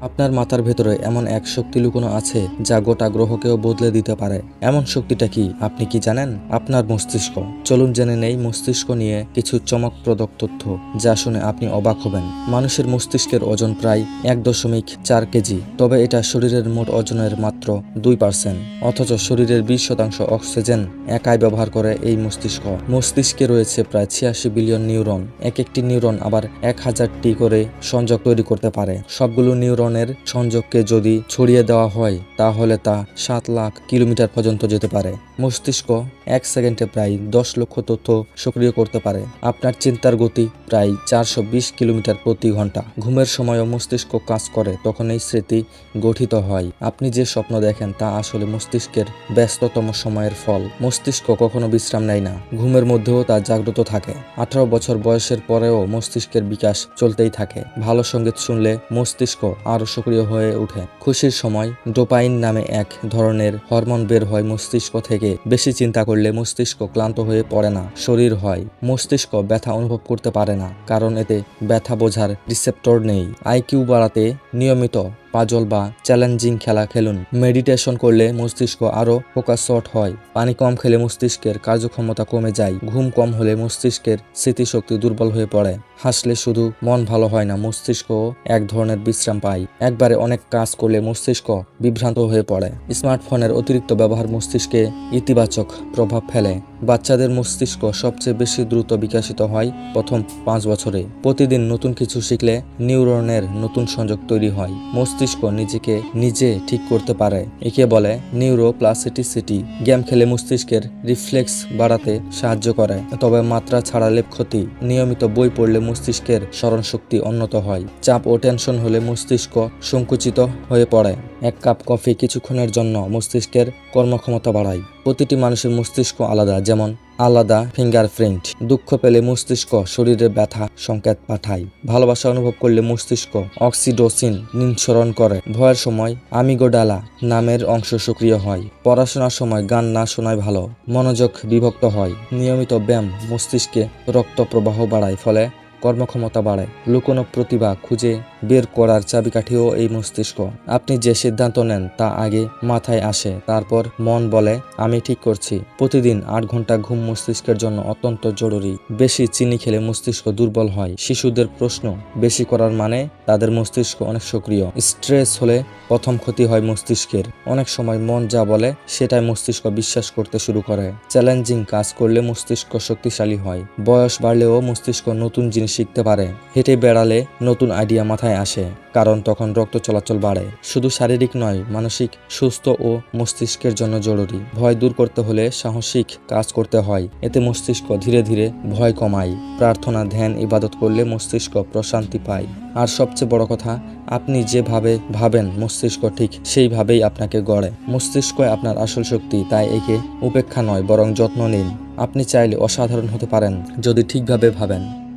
আপনার মাথার ভেতরে এমন এক শক্তি লুকোনো আছে যা গোটা গ্রহকেও বদলে দিতে পারে। এমন শক্তিটা কি? আপনি কি জানেন? আপনার মস্তিষ্ক। চলুন জেনে নেই মস্তিষ্ক নিয়ে কিছু চমকপ্রদ তথ্য, যা শুনে আপনি অবাক হবেন। মানুষের মস্তিষ্কের ওজন প্রায় এক দশমিক চার কেজি, তবে এটা শরীরের মোট ওজনের মাত্র দুই পার্সেন্ট। অথচ শরীরের বিশ শতাংশ অক্সিজেন একাই ব্যবহার করে এই মস্তিষ্ক। মস্তিষ্কে রয়েছে প্রায় ছিয়াশি বিলিয়ন নিউরন। এক একটি নিউরন আবার এক হাজারটি করে সংযোগ তৈরি করতে পারে। সবগুলো নিউরনের সংযোগকে যদি ছড়িয়ে দেওয়া হয়, তাহলে তা সাত লাখ কিলোমিটার পর্যন্ত যেতে পারে। মস্তিষ্ক এক সেকেন্ডে প্রায় দশ লক্ষ তথ্য সক্রিয় করতে পারে। আপনার চিন্তার গতি প্রায় চারশো বিশ কিলোমিটার প্রতি ঘণ্টা। ঘুমের সময়ও মস্তিষ্ক কাজ করে তখন এই স্মৃতি গঠিত হয়। আপনি যে স্বপ্ন দেখেন, তা আসলে মস্তিষ্কের ব্যস্ততম সময়ের ফল। মস্তিষ্ক কখনো বিশ্রাম নেয় না। ঘুমের মধ্যেও তা জাগ্রত থাকে। আঠারো বছর বয়সের পরেও মস্তিষ্কের বিকাশ চলতেই থাকে। ভালো সংগীত শুনলে মস্তিষ্ক আরও সক্রিয় হয়ে ওঠে। খুশির সময় ডোপাইন নামে এক ধরনের হরমোন বের হয় মস্তিষ্ক থেকে। বেশি চিন্তা করলে মস্তিষ্ক ক্লান্ত হয়ে পড়ে না, শরীর হয়। মস্তিষ্ক ব্যথা অনুভব করতে পারে না, কারণ এতে ব্যথা বোঝার রিসেপ্টর নেই। আইকিউ বাড়াতে নিয়মিত পাজল বা চ্যালেঞ্জিং খেলা খেলুন। মেডিটেশন করলে মস্তিষ্ক আরও ফোকাসড হয়। পানি কম খেলে মস্তিষ্কের কার্যক্ষমতা কমে যায়। ঘুম কম হলে মস্তিষ্কের স্মৃতিশক্তি দুর্বল হয়ে পড়ে। হাসলে শুধু মন ভালো হয় না, মস্তিষ্কও এক ধরনের বিশ্রাম পায়। একবারে অনেক কাজ করলে মস্তিষ্ক বিভ্রান্ত হয়ে পড়ে। স্মার্টফোনের অতিরিক্ত ব্যবহার মস্তিষ্কে ইতিবাচক প্রভাব ফেলে। বাচ্চাদের মস্তিষ্ক সবচেয়ে বেশি দ্রুত বিকশিত হয় প্রথম পাঁচ বছরে। প্রতিদিন নতুন কিছু শিখলে নিউরনের নতুন সংযোগ তৈরি হয়। মস্তিষ্ক নিজেকে নিজে ঠিক করতে পারে। একে বলে নিউরোপ্লাসিটিসিটি। গেম খেলে মস্তিষ্কের রিফ্লেক্স বাড়াতে সাহায্য করে, তবে মাত্রা ছাড়ালে ক্ষতি। নিয়মিত বই পড়লে মস্তিষ্কের স্মরণশক্তি উন্নত হয়। চাপ ও টেনশন হলে মস্তিষ্ক সংকুচিত হয়ে পড়ে। এক কাপ কফি কিছুক্ষণের জন্য মস্তিষ্কের কর্মক্ষমতা বাড়ায়। প্রতিটি মানুষের মস্তিষ্ক আলাদা, যেমন আলাদা ফিঙ্গারপ্রিন্ট। দুঃখ পেলে মস্তিষ্ক শরীরে ব্যথা, সংকেত পাঠায়। ভালোবাসা অনুভব করলে মস্তিষ্ক অক্সিডোসিন নিঃসরণ করে। ভয়ের সময় আমিগোডালা নামের অংশ সক্রিয় হয়। পড়াশোনার সময় গান না শোনায় ভালো, মনোযোগ বিভক্ত হয়। নিয়মিত ব্যায়াম মস্তিষ্কে রক্ত প্রবাহ বাড়ায়, ফলে কর্মক্ষমতা বাড়ে। লুকোনো প্রতিভা খুঁজে বের করার চাবিকাঠিও এই মস্তিষ্ক। আপনি যে সিদ্ধান্ত নেন তা আগে মাথায় আসে, তারপর মন বলে, আমি ঠিক করছি। প্রতিদিন আট ঘণ্টা ঘুম মস্তিষ্কের জন্য অত্যন্ত জরুরি। বেশি চিনি খেলে মস্তিষ্ক দুর্বল হয়। শিশুদের প্রশ্ন, বেশি করার মানে? তাদের মস্তিষ্ক অনেক সক্রিয়। স্ট্রেস হলে প্রথম ক্ষতি হয় মস্তিষ্কের। অনেক সময় মন যা বলে, সেটাই মস্তিষ্ক বিশ্বাস করতে শুরু করে। চ্যালেঞ্জিং কাজ করলে মস্তিষ্ক শক্তিশালী হয়। বয়স বাড়লেও মস্তিষ্ক নতুন জিনিস শিখতে পারে। হেঁটে বেড়ালে নতুন আইডিয়া মাথায় আসে, কারণ তখন রক্ত চলাচল বাড়ে। শুধু শারীরিক নয়, মানসিক, সুস্থ ও মস্তিষ্কের জন্য জরুরি। ভয় দূর করতে হলে সাহসিক কাজ করতে হয়, এতে মস্তিষ্ক ধীরে ধীরে ভয় কমায়। প্রার্থনা, ধ্যান, ইবাদত করলে মস্তিষ্ক প্রশান্তি পায়। আর সবচেয়ে বড় কথা, আপনি যেভাবে ভাবেন মস্তিষ্ক ঠিক সেইভাবেই আপনাকে গড়ে। মস্তিষ্ক আপনার আসল শক্তি, তাই একে উপেক্ষা নয়, বরং যত্ন নিন। আপনি চাইলে অসাধারণ হতে পারেন, যদি ঠিকভাবে ভাবেন।